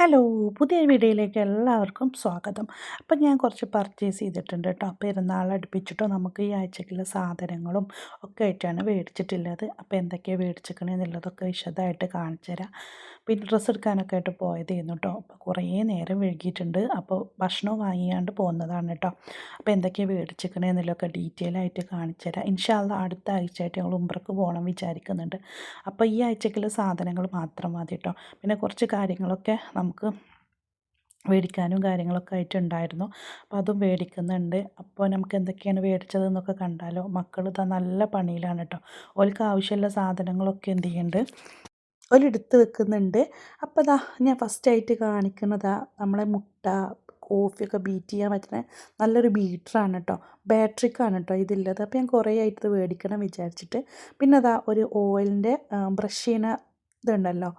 Hello പുതിയ വീഡിയോയിലേക്ക് എല്ലാവർക്കും സ്വാഗതം. അപ്പം ഞാൻ കുറച്ച് പർച്ചേസ് ചെയ്തിട്ടുണ്ട് കേട്ടോ പെരുന്നാൾ അടുപ്പിച്ചിട്ടോ നമുക്ക് ഈ ആഴ്ചക്കുള്ള സാധനങ്ങളും ഒക്കെ ആയിട്ടാണ് മേടിച്ചിട്ടുള്ളത്. അപ്പോൾ എന്തൊക്കെയാണ് മേടിച്ചിരിക്കണേ എന്നുള്ളതൊക്കെ വിശദമായിട്ട് കാണിച്ചു തരാം പിന്നെ ഡ്രസ്സ് എടുക്കാനൊക്കെ ആയിട്ട് പോയതായിരുന്നു കേട്ടോ അപ്പോൾ കുറേ നേരം വൈകിയിട്ടുണ്ട് അപ്പോൾ ഭക്ഷണം വാങ്ങിയാണ്ട് പോകുന്നതാണ് കേട്ടോ അപ്പോൾ എന്തൊക്കെയാണ് മേടിച്ചിരിക്കണേന്നുള്ളതൊക്കെ ഡീറ്റെയിൽ ആയിട്ട് കാണിച്ചു തരാം. ഇൻഷാല്ല അടുത്ത ആഴ്ചയായിട്ട് ഞങ്ങൾ ഉമ്പ്രക്ക് പോകണം വിചാരിക്കുന്നുണ്ട്. അപ്പോൾ ഈ ആഴ്ചക്കുള്ള സാധനങ്ങൾ മാത്രം മതി കേട്ടോ പിന്നെ കുറച്ച് കാര്യങ്ങളൊക്കെ നമുക്ക് മേടിക്കാനും കാര്യങ്ങളൊക്കെ ആയിട്ടുണ്ടായിരുന്നു അപ്പോൾ അതും മേടിക്കുന്നുണ്ട് അപ്പോൾ നമുക്ക് എന്തൊക്കെയാണ് മേടിച്ചതെന്നൊക്കെ കണ്ടാലോ. മക്കൾ ഇതാ നല്ല പണിയിലാണ് കേട്ടോ ഓൾക്ക് ആവശ്യമുള്ള സാധനങ്ങളൊക്കെ എന്ത് ചെയ്യുന്നുണ്ട് ഓലെടുത്ത് വെക്കുന്നുണ്ട്. അപ്പോൾ അതാ ഞാൻ ഫസ്റ്റായിട്ട് കാണിക്കുന്നതാ നമ്മളെ മുട്ട കോഫിയൊക്കെ ബീറ്റ് ചെയ്യാൻ പറ്റുന്ന നല്ലൊരു ബീറ്ററാണ് കേട്ടോ ബാറ്ററിക്കാണ് കേട്ടോ ഇതില്ലത് അപ്പോൾ ഞാൻ കുറേ ആയിട്ട് ഇത് മേടിക്കണം വിചാരിച്ചിട്ട്. പിന്നെ അതാ ഒരു ഓയിലിന്റെ ബ്രഷ് ചെയ്യുന്ന ഇതുണ്ടല്ലോ.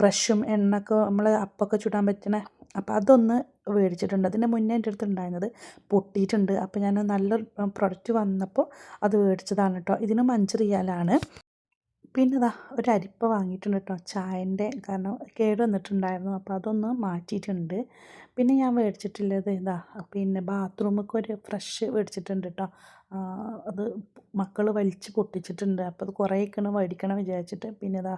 ബ്രഷും എണ്ണൊക്കെ നമ്മൾ അപ്പൊക്കെ ചുടാൻ പറ്റണ അപ്പോൾ അതൊന്ന് മേടിച്ചിട്ടുണ്ട് അതിന്റെ മുന്നേ എന്റെ അടുത്ത് ഉണ്ടായിരുന്നത് പൊട്ടിയിട്ടുണ്ട്. അപ്പോൾ ഞാൻ നല്ല പ്രൊഡക്റ്റ് വന്നപ്പോൾ അത് മേടിച്ചതാണ് കേട്ടോ ഇതിനും അഞ്ച് റിയാലാണ്. പിന്നെ ഇതാ ഒരു അരിപ്പ വാങ്ങിയിട്ടുണ്ട് കേട്ടോ. ചായന്റെ കാരണം കേട് വന്നിട്ടുണ്ടായിരുന്നു. അപ്പോൾ അതൊന്ന് മാറ്റിയിട്ടുണ്ട്. പിന്നെ ഞാൻ മേടിച്ചിട്ടുള്ളത് ഇതാ പിന്നെ ബാത്റൂമൊക്കെ ഒരു ഫ്രഷ് മേടിച്ചിട്ടുണ്ട് കേട്ടോ. അത് മക്കൾ വലിച്ച് പൊട്ടിച്ചിട്ടുണ്ട്. അപ്പോൾ അത് കുറേയൊക്കെയാണ് മേടിക്കണം വിചാരിച്ചിട്ട്. പിന്നെ ഇതാ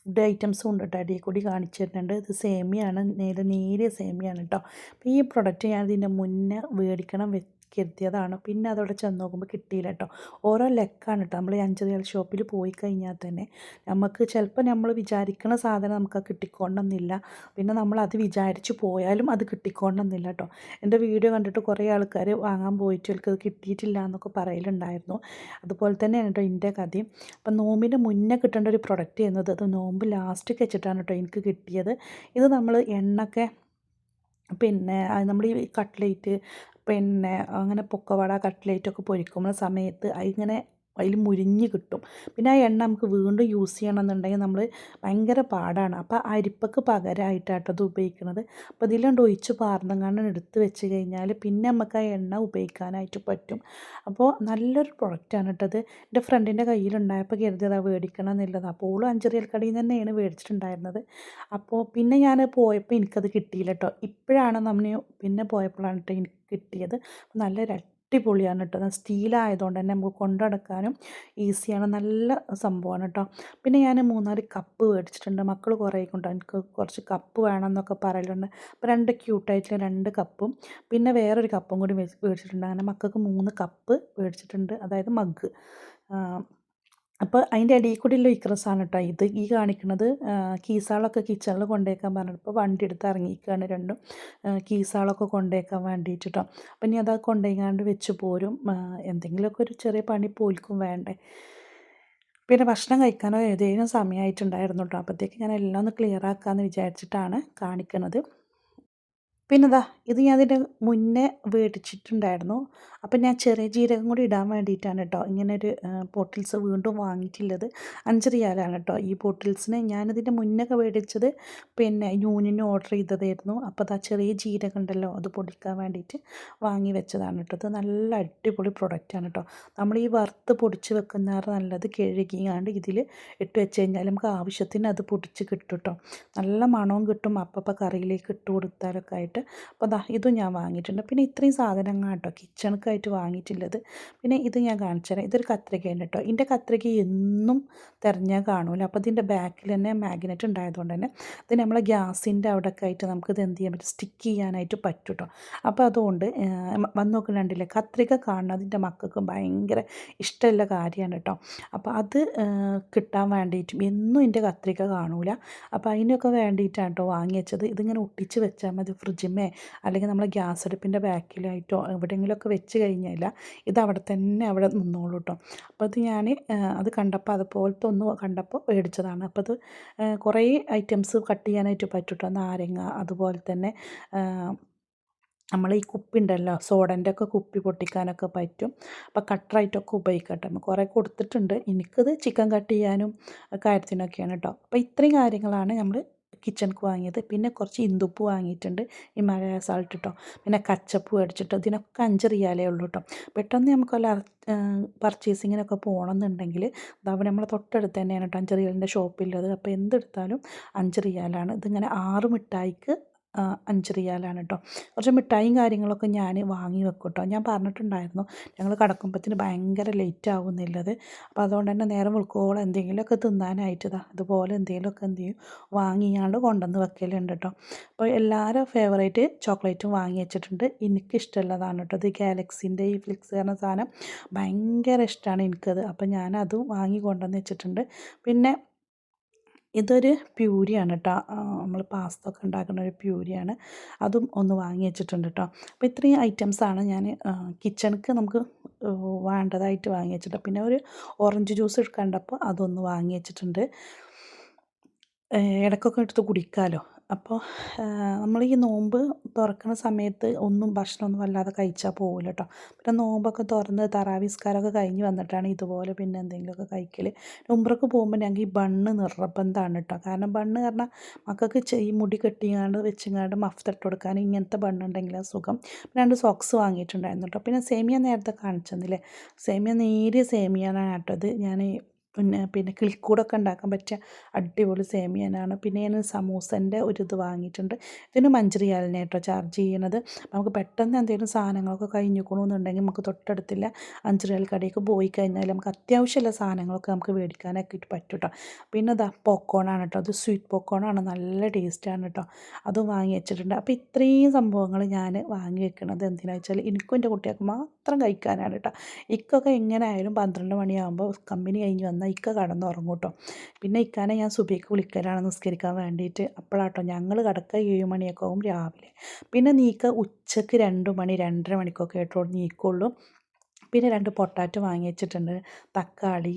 ഫുഡ് ഐറ്റംസും ഉണ്ട് കേട്ടോ. അടിയിൽ കൂടി കാണിച്ചു തരുന്നുണ്ട്. ഇത് സേമിയാണ്. നേരെ നേരിയ സേമിയാണ് കേട്ടോ. അപ്പോൾ ഈ പ്രൊഡക്റ്റ് ഞാൻ ഇതിന്റെ മുന്നേ മേടിക്കണം കരുതിയതാണ് പിന്നെ അതവിടെ ചെന്ന് നോക്കുമ്പോൾ കിട്ടിയില്ല കേട്ടോ ഓരോ ലെക്കാണ് കേട്ടോ നമ്മൾ അഞ്ച് റിയൽ ഷോപ്പിൽ പോയി കഴിഞ്ഞാൽ തന്നെ നമുക്ക് ചിലപ്പോൾ നമ്മൾ വിചാരിക്കുന്ന സാധനം നമുക്ക് കിട്ടിക്കൊണ്ടെന്നില്ല. പിന്നെ നമ്മൾ അത് വിചാരിച്ച് പോയാലും അത് കിട്ടിക്കൊണ്ടെന്നില്ല കേട്ടോ എന്റെ വീഡിയോ കണ്ടിട്ട് കുറേ ആൾക്കാർ വാങ്ങാൻ പോയിട്ട് അവർക്ക് അത് കിട്ടിയിട്ടില്ല എന്നൊക്കെ പറയലുണ്ടായിരുന്നു. അതുപോലെ തന്നെയാണ് കേട്ടോ എന്റെ കഥയും. അപ്പം നോമ്പിന്റെ മുന്നേ കിട്ടേണ്ട ഒരു പ്രൊഡക്റ്റ് ചെയ്യുന്നത് അത്. നോമ്പ് ലാസ്റ്റ് വെച്ചിട്ടാണ് കേട്ടോ എനിക്ക് കിട്ടിയത്. ഇത് നമ്മൾ എണ്ണൊക്കെ പിന്നെ നമ്മൾ ഈ കട്ട്ലേറ്റ് പിന്നെ അങ്ങനെ പൊക്കവട കട്ട്ലേറ്റൊക്കെ പൊരിക്കുന്ന സമയത്ത് അതിങ്ങനെ അതിൽ മുരിഞ്ഞ് കിട്ടും. പിന്നെ ആ എണ്ണ നമുക്ക് വീണ്ടും യൂസ് ചെയ്യണമെന്നുണ്ടെങ്കിൽ നമ്മൾ ഭയങ്കര പാടാണ്. അപ്പോൾ അരിപ്പക്ക് പകരമായിട്ടാട്ടോ അത് ഉപയോഗിക്കുന്നത് അപ്പോൾ ഇതിലുണ്ട് ഒഴിച്ച് പാർന്നങ്ങാണ്ട് എടുത്ത് വെച്ച് കഴിഞ്ഞാൽ പിന്നെ നമുക്ക് ആ എണ്ണ ഉപയോഗിക്കാനായിട്ട് പറ്റും. അപ്പോൾ നല്ലൊരു പ്രൊഡക്റ്റാണ് കേട്ടത് എന്റെ ഫ്രണ്ടിന്റെ കയ്യിലുണ്ടായപ്പോൾ കരുതി അതാ മേടിക്കണം എന്നുള്ളത്. അപ്പോൾ ഓളും അഞ്ചറിയൽ കടയിൽ തന്നെയാണ് മേടിച്ചിട്ടുണ്ടായിരുന്നത് അപ്പോൾ പിന്നെ ഞാൻ പോയപ്പോൾ എനിക്കത് കിട്ടിയില്ല കേട്ടോ. ഇപ്പോഴാണ് നമ്മൾ പിന്നെ പോയപ്പോഴാണ് കേട്ടോ എനിക്ക് കിട്ടിയത്. നല്ല അടിപൊളിയാണ് കേട്ടോ. സ്റ്റീലായതുകൊണ്ട് തന്നെ നമുക്ക് കൊണ്ടു നടക്കാനും ഈസിയാണ്. നല്ല സംഭവമാണ് കേട്ടോ. പിന്നെ ഞാൻ മൂന്നാൽ കപ്പ് മേടിച്ചിട്ടുണ്ട്. മക്കൾ കുറേ കൊണ്ട് എനിക്ക് കുറച്ച് കപ്പ് വേണമെന്നൊക്കെ പറയലുണ്ട്. അപ്പോൾ രണ്ട് ക്യൂട്ടായിട്ടുള്ള രണ്ട് കപ്പും പിന്നെ വേറൊരു കപ്പും കൂടി മേടിച്ചിട്ടുണ്ട്. അങ്ങനെ മക്കൾക്ക് മൂന്ന് കപ്പ് മേടിച്ചിട്ടുണ്ട്. അതായത് മഗ്. അപ്പോൾ അതിന്റെ ഇടയിൽ കൂടിയുള്ള വിക്രസാണ് കേട്ടോ ഇത് ഈ കാണിക്കുന്നത് കീസാളൊക്കെ കിച്ചണിൽ കൊണ്ടേക്കാൻ പറഞ്ഞപ്പോൾ വണ്ടി എടുത്ത് ഇറങ്ങിയിരിക്കുകയാണ് രണ്ടും. കീസാളൊക്കെ കൊണ്ടേക്കാൻ വേണ്ടിയിട്ട് കേട്ടോ അപ്പം ഇനി അത് കൊണ്ടേങ്ങാണ്ട് വെച്ച് പോരും. എന്തെങ്കിലുമൊക്കെ ഒരു ചെറിയ പണി പോൽക്കും വേണ്ടേ. പിന്നെ ഭക്ഷണം കഴിക്കാനോ ഏതെങ്കിലും സമയമായിട്ടുണ്ടായിരുന്നു കേട്ടോ. അപ്പോഴത്തേക്ക് ഞാൻ എല്ലാം ഒന്ന് ക്ലിയർ ആക്കാമെന്ന് വിചാരിച്ചിട്ടാണ് കാണിക്കുന്നത് പിന്നെ ദാ ഇത് ഞാൻ ഇതിന്റെ മുന്നേ മേടിച്ചിട്ടുണ്ടായിരുന്നു അപ്പം ഞാൻ ചെറിയ ജീരകം കൂടി ഇടാൻ വേണ്ടിയിട്ടാണ് കേട്ടോ ഇങ്ങനെ ഒരു ബോട്ടിൽസ് വീണ്ടും വാങ്ങിയിട്ടുള്ളത്. അഞ്ച് റിയാലാണ് കേട്ടോ ഈ ബോട്ടിൽസിന്. ഞാനിതിന്റെ മുന്നൊക്കെ മേടിച്ചത് പിന്നെ യൂണിന് ഓർഡർ ചെയ്തതായിരുന്നു. അപ്പോൾ അതാ ചെറിയ ജീരകം ഉണ്ടല്ലോ അത് പൊടിക്കാൻ വേണ്ടിയിട്ട് വാങ്ങി വെച്ചതാണ് കേട്ടോ. അത് നല്ല അടിപൊളി പ്രൊഡക്റ്റാണ് കേട്ടോ. നമ്മൾ ഈ വറുത്ത് പൊടിച്ച് വെക്കുന്ന നല്ലത്. കഴുകിയാണ്ട് ഇതിൽ ഇട്ട് വെച്ച് കഴിഞ്ഞാൽ നമുക്ക് ആവശ്യത്തിന് അത് പൊടിച്ച് കിട്ടും കേട്ടോ. നല്ല മണവും കിട്ടും. അപ്പം കറിയിലേക്ക് ഇട്ട് കൊടുത്താലൊക്കെ ആയിട്ട് വേണ്ടിയിട്ട് അപ്പോൾ ദാ ഇതും ഞാൻ വാങ്ങിയിട്ടുണ്ട്. പിന്നെ ഇത്രയും സാധനങ്ങൾ കേട്ടോ കിച്ചണക്കായിട്ട് വാങ്ങിയിട്ടുള്ളത്. പിന്നെ ഇത് ഞാൻ കാണിച്ചു തരാം. ഇതൊരു കത്രികയാണ് കേട്ടോ. ഇതിന്റെ കത്രിക എന്നും തിരഞ്ഞാൽ കാണൂല. അപ്പോൾ ഇതിന്റെ ബാക്കിൽ തന്നെ മാഗ്നറ്റ് ഉണ്ടായതുകൊണ്ട് തന്നെ ഇത് നമ്മളെ ഗ്യാസിന്റെ അവിടെയൊക്കെ ആയിട്ട് നമുക്കിത് എന്ത് ചെയ്യാൻ പറ്റും? സ്റ്റിക്ക് ചെയ്യാനായിട്ട് പറ്റും കേട്ടോ. അപ്പോൾ അതുകൊണ്ട് വന്ന് നോക്കുന്നുണ്ടല്ലേ കത്രിക കാണുന്നതിന്റെ മക്കൾക്ക് ഭയങ്കര ഇഷ്ടമുള്ള കാര്യമാണ് കേട്ടോ. അപ്പോൾ അത് കിട്ടാൻ വേണ്ടിയിട്ടും എന്നും എന്റെ കത്രിക കാണൂല. അപ്പോൾ അതിനൊക്കെ വേണ്ടിയിട്ടാണ് കേട്ടോ വാങ്ങി വെച്ചത്. ഇതിങ്ങനെ ഒട്ടിച്ച് വെച്ചാൽ മതി ഫ്രിഡ്ജിൽ ഫ്രിഡ്ജിന്മേ അല്ലെങ്കിൽ നമ്മൾ ഗ്യാസ് അടുപ്പിന്റെ ബാക്കിലായിട്ടോ എവിടെയെങ്കിലുമൊക്കെ വെച്ച് കഴിഞ്ഞാൽ ഇത് അവിടെ തന്നെ അവിടെ നിന്നോളൂ കേട്ടോ അപ്പോൾ അത് ഞാൻ അത് കണ്ടപ്പോൾ അതുപോലത്തെ ഒന്ന് കണ്ടപ്പോൾ മേടിച്ചതാണ്. അപ്പോൾ അത് കുറേ ഐറ്റംസ് കട്ട് ചെയ്യാനായിട്ട് പറ്റും നാരങ്ങ അതുപോലെ തന്നെ നമ്മൾ ഈ കുപ്പി ഉണ്ടല്ലോ സോഡന്റെ ഒക്കെ കുപ്പി പൊട്ടിക്കാനൊക്കെ പറ്റും. അപ്പോൾ കട്ടറായിട്ടൊക്കെ ഉപയോഗിക്കട്ടെ. കുറേ കൊടുത്തിട്ടുണ്ട്. എനിക്കത് ചിക്കൻ കട്ട് ചെയ്യാനും കാര്യത്തിനൊക്കെയാണ് കേട്ടോ അപ്പോൾ ഇത്രയും കാര്യങ്ങളാണ് നമ്മൾ കിച്ചണിക്ക് വാങ്ങിയത്. പിന്നെ കുറച്ച് ഇന്ദുപ്പ് വാങ്ങിയിട്ടുണ്ട്. ഹിമാലയ സാൾട്ട് കേട്ടോ പിന്നെ കച്ചപ്പ് മേടിച്ചിട്ടോ ഇതിനൊക്കെ അഞ്ചറിയാലേ ഉള്ളൂ കേട്ടോ പെട്ടെന്ന് നമുക്ക് വല്ല പർച്ചേസിങ്ങിനൊക്കെ പോകണമെന്നുണ്ടെങ്കിൽ അതാവുമ്പോൾ നമ്മളെ തൊട്ടടുത്ത് തന്നെയാണ് കേട്ടോ അഞ്ച് റിയാലിന്റെ ഷോപ്പുള്ളത് അപ്പോൾ എന്തെടുത്താലും അഞ്ച് റിയാലാണ്. ഇതിങ്ങനെ ആറ് മിഠായിക്ക് അഞ്ച് റിയാലാണ് കേട്ടോ കുറച്ച് മിഠായും കാര്യങ്ങളൊക്കെ ഞാൻ വാങ്ങി വെക്കും കേട്ടോ ഞാൻ പറഞ്ഞിട്ടുണ്ടായിരുന്നു ഞങ്ങൾ കടക്കുമ്പത്തിന് ഭയങ്കര ലേറ്റ് ആവുന്നില്ലത് അപ്പോൾ അതുകൊണ്ട് തന്നെ നേരം വെളുക്കോളം എന്തെങ്കിലുമൊക്കെ തിന്നാനായിട്ട് ഇതാ അതുപോലെ എന്തെങ്കിലുമൊക്കെ എന്ത് ചെയ്യും വാങ്ങിയാണ്ട് കൊണ്ടുവന്ന് വെക്കലുണ്ട് കേട്ടോ അപ്പോൾ എല്ലാവരും ഫേവറേറ്റ് ചോക്ലേറ്റും വാങ്ങി വെച്ചിട്ടുണ്ട്. എനിക്കിഷ്ടമുള്ളതാണ് കേട്ടോ ഇത് ഗാലക്സിന്റെ ഈ ഫ്ലിക്സ് എന്ന സാധനം ഭയങ്കര ഇഷ്ടമാണ് എനിക്കത്. അപ്പോൾ ഞാനതും വാങ്ങി കൊണ്ടുവന്ന് വെച്ചിട്ടുണ്ട്. പിന്നെ ഇതൊരു പ്യൂരിയാണ് കേട്ടോ നമ്മൾ പാസ്ത ഒക്കെ ഉണ്ടാക്കുന്ന ഒരു പ്യൂരിയാണ്. അതും ഒന്ന് വാങ്ങി വെച്ചിട്ടുണ്ട് കേട്ടോ അപ്പോൾ ഇത്രയും ഐറ്റംസാണ് ഞാൻ കിച്ചണിക്ക് നമുക്ക് വേണ്ടതായിട്ട് വാങ്ങി വെച്ചിട്ട് പിന്നെ ഒരു ഓറഞ്ച് ജ്യൂസ് കണ്ടപ്പോൾ അതൊന്ന് വാങ്ങി വെച്ചിട്ടുണ്ട്. ഇടയ്ക്കൊക്കെ എടുത്ത് കുടിക്കാമല്ലോ അപ്പോൾ നമ്മൾ ഈ നോമ്പ് തുറക്കുന്ന സമയത്ത് ഒന്നും ഭക്ഷണമൊന്നും വല്ലാതെ കഴിച്ചാൽ പോകില്ല കേട്ടോ പിന്നെ നോമ്പൊക്കെ തുറന്ന് തറാവിസ്കാരമൊക്കെ കഴിഞ്ഞ് വന്നിട്ടാണ് ഇതുപോലെ പിന്നെ എന്തെങ്കിലുമൊക്കെ കഴിക്കൽ ഉംറക്ക് പോകുമ്പോൾ ഞങ്ങൾക്ക് ഈ ബണ്ണ് നിർബന്ധമാണ് കേട്ടോ കാരണം ബണ്ണ് കാരണം മക്കൾക്ക് ഈ മുടി കെട്ടിങ്ങാണ്ട് വെച്ചിങ്ങാണ്ട് മഫ്ത കൊടുക്കാൻ ഇങ്ങനത്തെ ബണ്ണുണ്ടെങ്കിൽ സുഖം. പിന്നെ രണ്ട് സോക്സ് വാങ്ങിയിട്ടുണ്ടായിരുന്നു കേട്ടോ പിന്നെ സേമിയ നേരത്തെ കാണിച്ചെന്നില്ലേ? സേമിയ നേരിയ സേമിയാണ് കേട്ടോ ഇത്. ഞാൻ പിന്നെ പിന്നെ കിളിക്കൂടൊക്കെ ഉണ്ടാക്കാൻ പറ്റിയ അടിപൊളി സേമിയനാണ്. പിന്നെ ഞാൻ സമൂസന്റെ ഒരു ഇത് വാങ്ങിയിട്ടുണ്ട്. ഇതിന് അഞ്ച് റിയാലിനെ കേട്ടോ ചാർജ് ചെയ്യണത്. നമുക്ക് പെട്ടെന്ന് എന്തെങ്കിലും സാധനങ്ങളൊക്കെ കഴിഞ്ഞിക്കണമെന്നുണ്ടെങ്കിൽ നമുക്ക് തൊട്ടടുത്തില്ല അഞ്ച് റിയാൽ കടയിലേക്ക് പോയി കഴിഞ്ഞാൽ നമുക്ക് അത്യാവശ്യമുള്ള സാധനങ്ങളൊക്കെ നമുക്ക് മേടിക്കാനൊക്കെ പറ്റും കേട്ടോ. പിന്നെ ഇതാ പോക്കോണാണ് കേട്ടോ. അത് സ്വീറ്റ് പോക്കോണാണ് നല്ല ടേസ്റ്റാണ് കേട്ടോ. അതും വാങ്ങി വെച്ചിട്ടുണ്ട്. അപ്പോൾ ഇത്രയും സംഭവങ്ങൾ ഞാൻ വാങ്ങി വെക്കുന്നത് എന്തിനാ വെച്ചാൽ എനിക്കും എന്റെ കുട്ടികൾക്ക് മാത്രം കഴിക്കാനാണ് കേട്ടോ. ഇക്കൊക്കെ എങ്ങനെ ആയാലും പന്ത്രണ്ട് മണിയാകുമ്പോൾ കമ്പനി കഴിഞ്ഞ് വന്നാൽ ഇക്ക കടന്നുറങ്ങും കേട്ടോ പിന്നെ ഇക്കാനെ ഞാൻ സുബിക്ക് വിളിക്കലാണ് നിസ്കരിക്കാൻ വേണ്ടിയിട്ട് അപ്പോഴാട്ടോ ഞങ്ങൾ കിടക്കുക ഏഴ് മണിയൊക്കെ ആവും രാവിലെ. പിന്നെ നീക്ക ഉച്ചയ്ക്ക് രണ്ട് മണി രണ്ടര മണിക്കൊക്കെ ആയിട്ടോ നീക്കുള്ളൂ. പിന്നെ രണ്ട് പൊട്ടാറ്റോ വാങ്ങി വെച്ചിട്ടുണ്ട്. തക്കാളി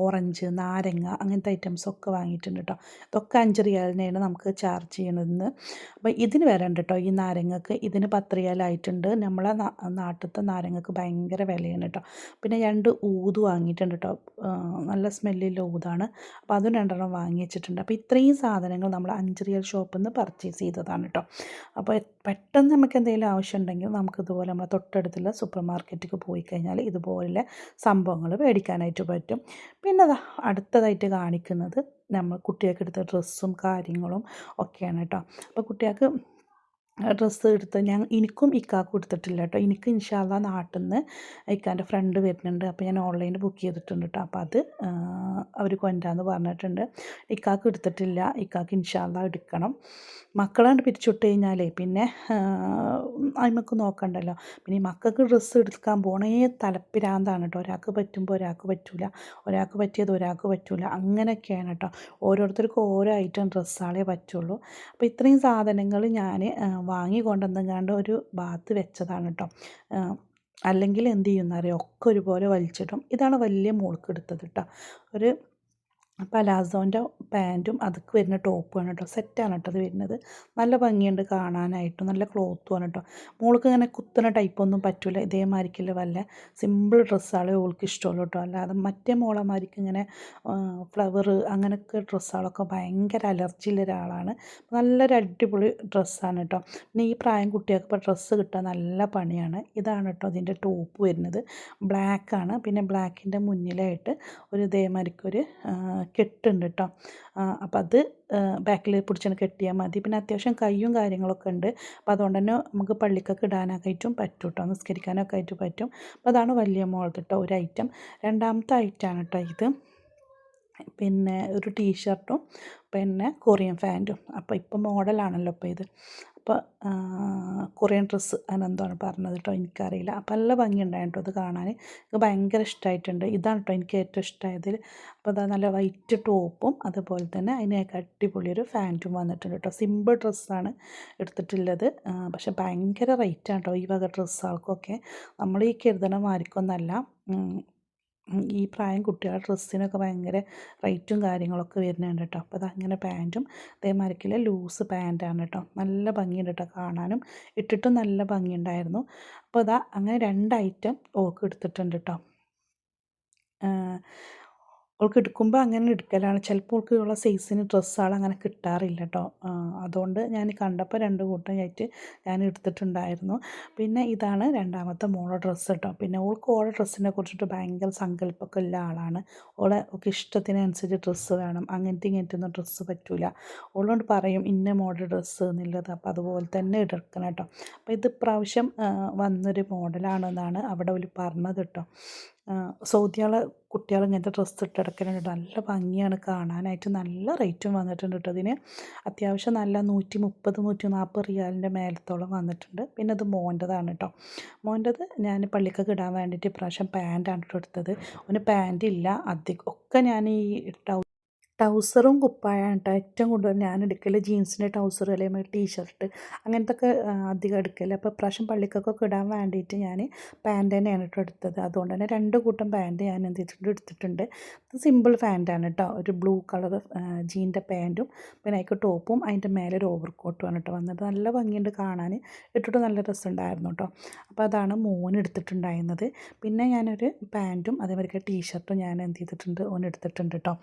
ഓറഞ്ച് നാരങ്ങ അങ്ങനത്തെ ഐറ്റംസൊക്കെ വാങ്ങിയിട്ടുണ്ട് കേട്ടോ ഇതൊക്കെ അഞ്ച് റിയാലിനെയാണ് നമുക്ക് ചാർജ് ചെയ്യണതെന്ന് അപ്പോൾ ഇതിന് വരണ്ട് കേട്ടോ ഈ നാരങ്ങക്ക് ഇതിന് പത്ത് റിയാലായിട്ടുണ്ട്. നമ്മളെ നാട്ടിലത്തെ നാരങ്ങക്ക് ഭയങ്കര വിലയാണ് കേട്ടോ പിന്നെ രണ്ട് ഊത് വാങ്ങിയിട്ടുണ്ട് കേട്ടോ നല്ല സ്മെല്ലുള്ള ഊതാണ്. അപ്പോൾ അതും രണ്ടെണ്ണം വാങ്ങി വെച്ചിട്ടുണ്ട്. അപ്പോൾ ഇത്രയും സാധനങ്ങൾ നമ്മൾ അഞ്ച് റിയൽ ഷോപ്പിൽ നിന്ന് പർച്ചേസ് ചെയ്തതാണ് കേട്ടോ അപ്പോൾ പെട്ടെന്ന് നമുക്ക് എന്തെങ്കിലും ആവശ്യമുണ്ടെങ്കിൽ നമുക്ക് ഇതുപോലെ നമ്മളെ തൊട്ടടുത്തുള്ള സൂപ്പർ മാർക്കറ്റിലേക്ക് പോയി കഴിഞ്ഞാൽ ഇതുപോലെ സംഭവങ്ങൾ മേടിക്കാനായിട്ട് പറ്റും. പിന്നെ അടുത്തതായിട്ട് കാണിക്കുന്നത് നമ്മൾ കുട്ടികൾക്ക് എടുത്ത ഡ്രസ്സും കാര്യങ്ങളും ഒക്കെയാണ് കേട്ടോ. അപ്പോൾ കുട്ടികൾക്ക് ഡ്രസ്സ് എടുത്ത് ഞാൻ എനിക്കും ഇക്കാക്ക് കൊടുത്തിട്ടില്ല കേട്ടോ. എനിക്ക് ഇൻഷാല്ല നാട്ടിൽ നിന്ന് ഇക്കാന്റെ ഫ്രണ്ട് വരുന്നുണ്ട്. അപ്പോൾ ഞാൻ ഓൺലൈനിൽ ബുക്ക് ചെയ്തിട്ടുണ്ട് കേട്ടോ. അപ്പോൾ അത് അവർ കൊണ്ടാന്ന് പറഞ്ഞിട്ടുണ്ട്. ഇക്കാക്ക് എടുത്തിട്ടില്ല. ഇക്കാക്ക് ഇൻഷാല്ല എടുക്കണം. മക്കളാണ്ട് പിരിച്ചുവിട്ട് കഴിഞ്ഞാലേ പിന്നെ അതിമക്ക് നോക്കണ്ടല്ലോ. പിന്നെ ഈ മക്കൾക്ക് ഡ്രസ്സ് എടുക്കാൻ പോണേ തലപ്പിരാന്താണ് കേട്ടോ. ഒരാൾക്ക് പറ്റുമ്പോൾ ഒരാൾക്ക് പറ്റില്ല ഒരാൾക്ക് പറ്റിയത് ഒരാൾക്ക് പറ്റില്ല അങ്ങനെയൊക്കെയാണ് കേട്ടോ. ഓരോരുത്തർക്കും ഓരോ ഐറ്റം ഡ്രസ്സാളേ പറ്റുള്ളൂ. അപ്പോൾ ഇത്രയും സാധനങ്ങൾ ഞാൻ വാങ്ങി കൊണ്ടുവന്നെങ്ങാണ്ട് ഒരു ബാത്ത് വെച്ചതാണ് കേട്ടോ അല്ലെങ്കിൽ എന്ത് ചെയ്യുന്നറിയോ ഒക്കെ ഒരുപോലെ വലിച്ചിടും. ഇതാണ് വലിയ മോൾക്ക് എടുത്തത് കേട്ടോ ഒരു പലാസോന്റെ പാന്റും അതൊക്കെ വരുന്ന ടോപ്പുമാണ് കേട്ടോ. സെറ്റാണ് കേട്ടോ അത് വരുന്നത്. നല്ല ഭംഗിയുണ്ട് കാണാനായിട്ടും. നല്ല ക്ലോത്തുമാണ് കേട്ടോ. മോൾക്ക് ഇങ്ങനെ കുത്തുന്ന ടൈപ്പൊന്നും പറ്റില്ല ഇതേമാതിരിക്കില്ല വല്ല സിമ്പിൾ ഡ്രസ്സാണ് ഓൾക്ക് ഇഷ്ടമുള്ളൂ കേട്ടോ. അല്ലാതെ മറ്റേ മോളമാർക്ക് ഇങ്ങനെ ഫ്ലവർ അങ്ങനെയൊക്കെ ഡ്രസ്സുകളൊക്കെ ഭയങ്കര അലർജിയുള്ള ഒരാളാണ്. നല്ലൊരു അടിപൊളി ഡ്രസ്സാണ് കേട്ടോ. പിന്നെ ഈ പ്രായം കുട്ടികൾക്ക് ഇപ്പോൾ ഡ്രസ്സ് കിട്ടാൻ നല്ല പണിയാണ്. ഇതാണ് കേട്ടോ അതിന്റെ ടോപ്പ് വരുന്നത്. ബ്ലാക്കാണ് പിന്നെ ബ്ലാക്കിന്റെ മുന്നിലായിട്ട് ഒരു ഇതേമാതിരിക്കൊരു കെട്ടുണ്ട് കേട്ടോ അപ്പം അത് ബാക്കിൽ പിടിച്ചാണ് കെട്ടിയാൽ മതി. പിന്നെ അത്യാവശ്യം കയ്യും കാര്യങ്ങളൊക്കെ ഉണ്ട് അപ്പോൾ അതുകൊണ്ട് തന്നെ നമുക്ക് പള്ളിക്കൊക്കെ ഇടാനൊക്കെയായിട്ടും പറ്റും കേട്ടോ നിസ്കരിക്കാനൊക്കെ ആയിട്ട് പറ്റും. അപ്പോൾ അതാണ് വലിയ മോളത് കേട്ടോ ഒരു ഐറ്റം. രണ്ടാമത്തെ ഐറ്റമാണ് കേട്ടോ ഇത്. പിന്നെ ഒരു ടീഷർട്ടും പിന്നെ കൊറിയൻ ഫാന്റും അപ്പോൾ ഇപ്പോൾ മോഡലാണല്ലോ ഇപ്പോൾ ഇത്. അപ്പോൾ കൊറിയൻ ഡ്രസ്സ് അതിനെന്താണ് പറഞ്ഞത് കേട്ടോ എനിക്കറിയില്ല. അപ്പോൾ നല്ല ഭംഗിയുണ്ടായിട്ടോ അത് കാണാൻ. എനിക്ക് ഭയങ്കര ഇഷ്ടമായിട്ടുണ്ട് ഇതാണ് കേട്ടോ എനിക്ക് ഏറ്റവും ഇഷ്ടമായതിൽ അപ്പോൾ അതാ നല്ല വൈറ്റ് ടോപ്പും അതുപോലെ തന്നെ അതിനൊക്കെ അടിപൊളിയൊരു ഫാന്റും വന്നിട്ടുണ്ട് കേട്ടോ സിമ്പിൾ ഡ്രസ്സാണ് എടുത്തിട്ടുള്ളത്. പക്ഷെ ഭയങ്കര റേറ്റാണ് കേട്ടോ ഈ വക ഡ്രസ്സുകൾക്കൊക്കെ നമ്മൾ ഈ കരുതണ ഈ പ്രായം കുട്ടികളുടെ ഡ്രസ്സിനൊക്കെ ഭയങ്കര റേറ്റും കാര്യങ്ങളൊക്കെ വരുന്നുണ്ട് കേട്ടോ. അപ്പോൾ അതങ്ങനെ പാന്റും അതേമാതിരിക്കില്ല ലൂസ് പാന്റാണ് കേട്ടോ. നല്ല ഭംഗിയുണ്ട് കേട്ടോ കാണാനും. ഇട്ടിട്ടും നല്ല ഭംഗിയുണ്ടായിരുന്നു. അപ്പോൾ അതാ അങ്ങനെ രണ്ട് ഐറ്റം ഓക്ക് എടുത്തിട്ടുണ്ട് കേട്ടോ. ഓൾക്ക് എടുക്കുമ്പോൾ അങ്ങനെ എടുക്കലാണ്. ചിലപ്പോൾ അവൾക്ക് ഉള്ള സൈസിന് ഡ്രസ്സുകൾ അങ്ങനെ കിട്ടാറില്ല കേട്ടോ അതുകൊണ്ട് ഞാൻ കണ്ടപ്പോൾ രണ്ട് കൂട്ടമായിട്ട് ഞാൻ എടുത്തിട്ടുണ്ടായിരുന്നു. പിന്നെ ഇതാണ് രണ്ടാമത്തെ മോളെ ഡ്രസ്സ് കേട്ടോ പിന്നെ ഓൾക്ക് ഓളെ ഡ്രസ്സിനെ കുറിച്ചിട്ട് ഭയങ്കര സങ്കല്പമൊക്കെ ഉള്ള ആളാണ്. ഓളെ ഒക്കെ ഇഷ്ടത്തിനനുസരിച്ച് ഡ്രസ്സ് വേണം. അങ്ങനത്തെ ഇങ്ങനത്തെ ഒന്നും ഡ്രസ്സ് പറ്റില്ല ഓളോട് പറയും ഇന്ന മോഡൽ ഡ്രസ്സ് എന്നുള്ളത്. അപ്പോൾ അതുപോലെ തന്നെ എടുക്കണം കേട്ടോ അപ്പോൾ ഇത് പ്രാവശ്യം വന്നൊരു മോഡലാണെന്നാണ് അവിടെ അവർ പറഞ്ഞത് കേട്ടോ സൗദിയാളെ കുട്ടികൾ ഇങ്ങനത്തെ ഡ്രസ്സ് ഇട്ട് നടക്കലുണ്ട്. നല്ല ഭംഗിയാണ് കാണാനായിട്ട്. നല്ല റേറ്റും വന്നിട്ടുണ്ട് കേട്ടോ അതിന് അത്യാവശ്യം നല്ല നൂറ്റി മുപ്പത് നൂറ്റി നാൽപ്പത് റിയാലിന്റെ മേലത്തോളം വന്നിട്ടുണ്ട്. പിന്നെ അത് മോന്റെതാണ് കേട്ടോ മോന്റെത് ഞാൻ പള്ളിക്കൊക്കെ ഇടാൻ വേണ്ടിയിട്ട് ഇപ്രാവശ്യം പാന്റാണ് കേട്ടോ എടുത്തത്. ഒന്ന് പാന്റില്ല അധികം ഒക്കെ ഞാൻ ഈ ട്രൗസറും കുപ്പായാണ് കേട്ടോ ഏറ്റവും കൂടുതൽ ഞാൻ എടുക്കൽ ജീൻസിന്റെ ട്രൗസർ അല്ലെങ്കിൽ ടീഷർട്ട് അങ്ങനത്തെ ഒക്കെ അധികം എടുക്കൽ അപ്പോൾ ഇപ്രാവശ്യം പള്ളിക്കൊക്കെ ഇടാൻ വേണ്ടിയിട്ട് ഞാൻ പാന്റ് തന്നെയാണ് കേട്ടോ എടുത്തത്. അതുകൊണ്ട് തന്നെ രണ്ട് കൂട്ടം പാന്റ് ഞാൻ എന്ത് ചെയ്തിട്ടുണ്ട് എടുത്തിട്ടുണ്ട്. ഇത് സിമ്പിൾ പാന്റാണ് കേട്ടോ ഒരു ബ്ലൂ കളർ ജീന്റെ പാന്റും പിന്നെ അതിക്ക് ടോപ്പും അതിന്റെ മേലെ ഒരു ഓവർ കോട്ടുമാണ് കേട്ടോ വന്നത്. നല്ല ഭംഗിയുണ്ട് കാണാൻ. ഇട്ടിട്ട് നല്ല രസമുണ്ടായിരുന്നു കേട്ടോ അപ്പോൾ അതാണ് മോൻ എടുത്തിട്ടുണ്ടായിരുന്നത്. പിന്നെ ഞാനൊരു പാന്റും അതേമാതിരി ടീഷർട്ടും ഞാൻ എന്ത് ചെയ്തിട്ടുണ്ട് ഓൻ എടുത്തിട്ടുണ്ട് കേട്ടോ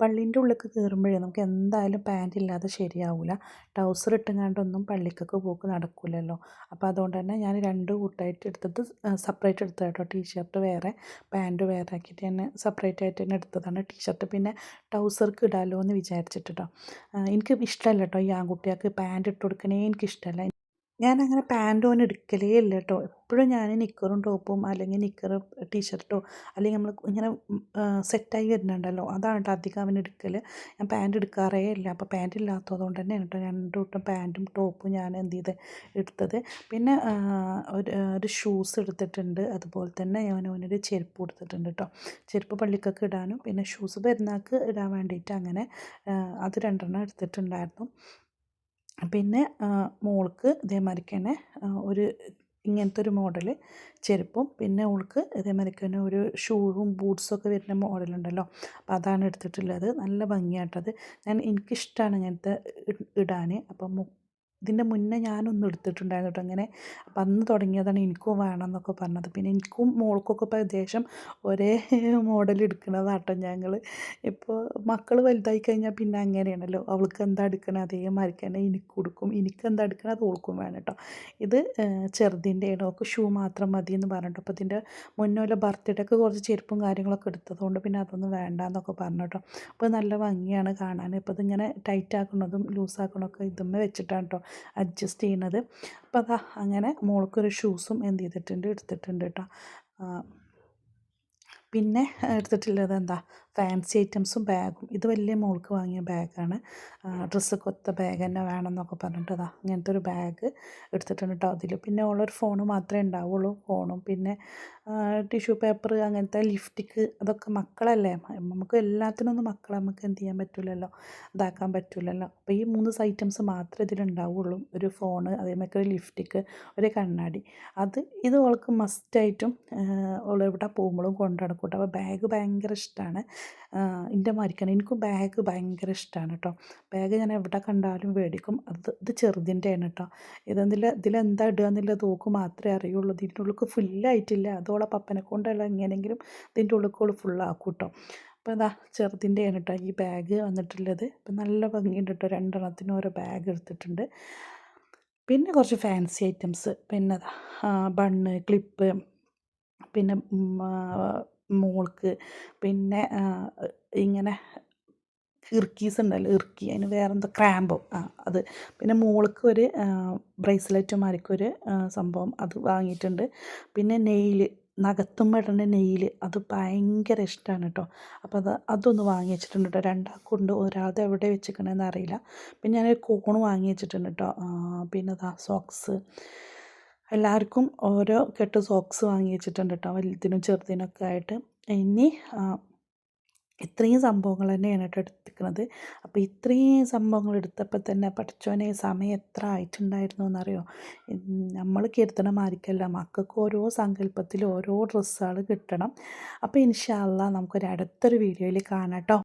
പള്ളീന്റെ ഉള്ളിലേക്ക് കയറുമ്പോഴേ നമുക്ക് എന്തായാലും പാന്റ് ഇല്ലാതെ ശരിയാവില്ല ട്രൗസർ ഇട്ടുങ്ങാണ്ടൊന്നും പള്ളിക്കൊക്കെ പോക്ക് നടക്കില്ലല്ലോ അപ്പോൾ അതുകൊണ്ട് തന്നെ ഞാൻ രണ്ട് കൂട്ടായിട്ട് എടുത്തത് സെപ്പറേറ്റ് എടുത്തത് കേട്ടോ ടീഷർട്ട് വേറെ പാന്റ് വേറെ ആക്കിയിട്ട് തന്നെ സെപ്പറേറ്റ് ആയിട്ട് തന്നെ എടുത്തതാണ് ടീഷർട്ട് പിന്നെ ട്രൗസർക്ക് ഇടാമല്ലോ എന്ന് വിചാരിച്ചിട്ട് കേട്ടോ എനിക്ക് ഇഷ്ടമല്ല കേട്ടോ ഈ ആൺകുട്ടികൾക്ക് പാന്റ് ഇട്ട് കൊടുക്കണേ. എനിക്കിഷ്ടമല്ല ഞാനങ്ങനെ പാന്റ് ഓന് എടുക്കലേ ഇല്ല കേട്ടോ എപ്പോഴും ഞാൻ നിക്കറും ടോപ്പും അല്ലെങ്കിൽ നിക്കർ ടീഷർട്ടോ അല്ലെങ്കിൽ നമ്മൾ ഇങ്ങനെ സെറ്റായി വരുന്നുണ്ടല്ലോ. അതാണ് കേട്ടോ അധികം അവൻ എടുക്കൽ ഞാൻ പാന്റ് എടുക്കാറേ ഇല്ല. അപ്പോൾ പാന്റ് ഇല്ലാത്തത് കൊണ്ട് തന്നെയാണ് കേട്ടോ രണ്ട് കൂട്ടം പാന്റും ടോപ്പും ഞാൻ എന്ത് ചെയ്ത് എടുത്തത്. പിന്നെ ഒരു ഒരു ഷൂസ് എടുത്തിട്ടുണ്ട്. അതുപോലെ തന്നെ ഞാൻ അവനൊരു ചെരുപ്പ് കൊടുത്തിട്ടുണ്ട് കേട്ടോ. ചെരുപ്പ് പള്ളിക്കൊക്കെ ഇടാനും. പിന്നെ ഷൂസ് പെരുന്നാൾക്ക് ഇടാൻ വേണ്ടിയിട്ട് അങ്ങനെ അത് രണ്ടെണ്ണം എടുത്തിട്ടുണ്ടായിരുന്നു. പിന്നെ മോൾക്ക് ഇതേമാതിരിക്ക് തന്നെ ഒരു ഇങ്ങനത്തെ ഒരു മോഡൽ ചെരുപ്പും പിന്നെ ഓൾക്ക് ഇതേമാതിരിക്ക് തന്നെ ഒരു ഷൂവും ബൂട്ട്സൊക്കെ വരുന്ന മോഡലുണ്ടല്ലോ. അപ്പോൾ അതാണ് എടുത്തിട്ടുള്ളത്. നല്ല ഭംഗിയായിട്ടത്. ഞാൻ എനിക്കിഷ്ടമാണ് ഇങ്ങനത്തെ ഇടാൻ. അപ്പം ഇതിന്റെ മുന്നേ ഞാനൊന്നും എടുത്തിട്ടുണ്ടായിരുന്നു കേട്ടോ. അങ്ങനെ അപ്പം അന്ന് തുടങ്ങിയതാണ് എനിക്കും വേണം എന്നൊക്കെ പറഞ്ഞത്. പിന്നെ എനിക്കും മോൾക്കൊക്കെ ഇപ്പോൾ ഏകദേശം ഒരേ മോഡൽ എടുക്കുന്നതാട്ടോ ഞങ്ങൾ ഇപ്പോൾ മക്കൾ വലുതായി കഴിഞ്ഞാൽ പിന്നെ അങ്ങനെയാണല്ലോ. അവൾക്ക് എന്താ എടുക്കണേ? അതേമാതിരി തന്നെ എനിക്ക് കൊടുക്കും. എനിക്ക് എന്താ എടുക്കണേ? അത് ഓൾക്കും വേണം കേട്ടോ. ഇത് ചെറുതിന്റെയാണ്. ഓൾക്ക് ഷൂ മാത്രം മതി എന്ന് പറഞ്ഞിട്ട്. അപ്പോൾ ഇതിന്റെ മുന്നേ ബർത്ത്ഡേക്ക് കുറച്ച് ചെരുപ്പും കാര്യങ്ങളൊക്കെ എടുത്തതുകൊണ്ട് പിന്നെ അതൊന്നും വേണ്ട എന്നൊക്കെ പറഞ്ഞു കേട്ടോ. അപ്പോൾ നല്ല ഭംഗിയാണ് കാണാൻ. ഇപ്പോൾ ഇതിങ്ങനെ ടൈറ്റ് ആക്കുന്നതും ലൂസ് ആക്കണമൊക്കെ ഇതുമ്മേ വെച്ചിട്ടാണ് കേട്ടോ. അഡ്ജസ്റ്റ് ചെയ്യുന്നത്. അപ്പോൾ അതാ അങ്ങനെ മോൾക്കൊരു ഷൂസും എന്ത് ചെയ്തിട്ടുണ്ട് എടുത്തിട്ടുണ്ട് കേട്ടോ പിന്നെ എടുത്തിട്ടുള്ളത് എന്താ? ഫാൻസി ഐറ്റംസും ബാഗും. ഇത് വലിയ മോൾക്ക് വാങ്ങിയ ബാഗാണ്. ഡ്രസ്സ് കൊത്ത ബാഗ് തന്നെ വേണം എന്നൊക്കെ പറഞ്ഞിട്ട് അതാ ഇങ്ങനത്തെ ഒരു ബാഗ് എടുത്തിട്ടുണ്ട് കേട്ടോ അതിൽ പിന്നെ ഉള്ളൊരു ഫോൺ മാത്രമേ ഉണ്ടാവുള്ളൂ. ഫോണും പിന്നെ ടിഷ്യൂ പേപ്പർ അങ്ങനത്തെ ലിഫ്റ്റിക്ക് അതൊക്കെ മക്കളല്ലേ? നമുക്ക് എല്ലാത്തിനൊന്നും മക്കളെ നമുക്ക് എന്ത് ചെയ്യാൻ പറ്റില്ലല്ലോ ഇതാക്കാൻ പറ്റില്ലല്ലോ അപ്പോൾ ഈ മൂന്ന് ഐറ്റംസ് മാത്രമേ ഇതിലുണ്ടാവുള്ളൂ ഒരു ഫോണ് അതേമാതിരി ഒരു ലിഫ്റ്റിക്ക് ഒരു കണ്ണാടി. അത് ഇത് അവൾക്ക് മസ്റ്റായിട്ടും അവൾ എവിടെ പോകുമ്പോഴും കൊണ്ടു നടക്കൂട്ടോ അപ്പോൾ ബാഗ് ഭയങ്കര ഇഷ്ടമാണ് എന്റെ മാതിരിക്കാണ് എനിക്കും ബാഗ് ഭയങ്കര ഇഷ്ടമാണ് കേട്ടോ ബാഗ് ഞാൻ എവിടെ കണ്ടാലും മേടിക്കും അത് ഇത് ചെറുതിന്റെയാണ് കേട്ടോ ഇതെന്നില്ല ഇതിലെന്താ ഇടുക എന്നുള്ളത് ഓക്ക് മാത്രമേ അറിയുള്ളൂ. ഇതിന്റെ ഉള്ളിൽ ഫുള്ളായിട്ടില്ല അതോളെ പപ്പനെ കൊണ്ടല്ല എങ്ങനെയെങ്കിലും ഇതിന്റെ ഉള്ളിൽ ഫുള്ളാക്കും കേട്ടോ അപ്പോൾ അതാ ചെറുതിന്റെയാണ് കേട്ടോ ഈ ബാഗ് വന്നിട്ടുള്ളത്. ഇപ്പം നല്ല ഭംഗിയുണ്ട് കേട്ടോ രണ്ടെണ്ണത്തിന് ഓരോ ബാഗ് എടുത്തിട്ടുണ്ട്. പിന്നെ കുറച്ച് ഫാൻസി ഐറ്റംസ് പിന്നെ ബണ്ണ് ക്ലിപ്പ് പിന്നെ മോൾക്ക്. പിന്നെ ഇങ്ങനെ ഇർക്കീസ് ഉണ്ടല്ലോ ഇർക്കി അതിന് വേറെന്തോ ക്രാമ്പോ. ആ അത്. പിന്നെ മോൾക്ക് ഒരു ബ്രേസ്ലെറ്റ് മാതിരിക്കൊരു സംഭവം അത് വാങ്ങിയിട്ടുണ്ട്. പിന്നെ നെയിൽ നഗത്തും ഇടുന്ന നെയിൽ അത് ഭയങ്കര ഇഷ്ടമാണ് കേട്ടോ അപ്പോൾ അത് അതൊന്ന് വാങ്ങി വെച്ചിട്ടുണ്ട് കേട്ടോ രണ്ടാൾക്കുണ്ട് ഒരാളത് എവിടെ വെച്ചിരിക്കണമെന്ന് അറിയില്ല. പിന്നെ ഞാനൊരു കോൺ വാങ്ങി വെച്ചിട്ടുണ്ട് കേട്ടോ പിന്നെ അതാ സോക്സ്. എല്ലാവർക്കും ഓരോ കെട്ട് സോക്സ് വാങ്ങി വെച്ചിട്ടുണ്ട് കേട്ടോ വലുതിനും ചെറുതിനൊക്കെ ആയിട്ട്. ഇനി ഇത്രയും സംഭവങ്ങൾ തന്നെയാണ് കേട്ടോ എടുത്തിരിക്കുന്നത്. അപ്പോൾ ഇത്രയും സംഭവങ്ങൾ എടുത്തപ്പോൾ തന്നെ പഠിച്ചോനെ സമയം എത്ര ആയിട്ടുണ്ടായിരുന്നു എന്നറിയോ? നമ്മൾ കരുതണ മാതിരിക്കല്ല. മക്കൾക്ക് ഓരോ സങ്കല്പത്തിൽ ഓരോ ഡ്രസ്സുകൾ കിട്ടണം. അപ്പോൾ ഇൻഷാല്ല നമുക്കൊരു അടുത്തൊരു വീഡിയോയിൽ കാണാം കേട്ടോ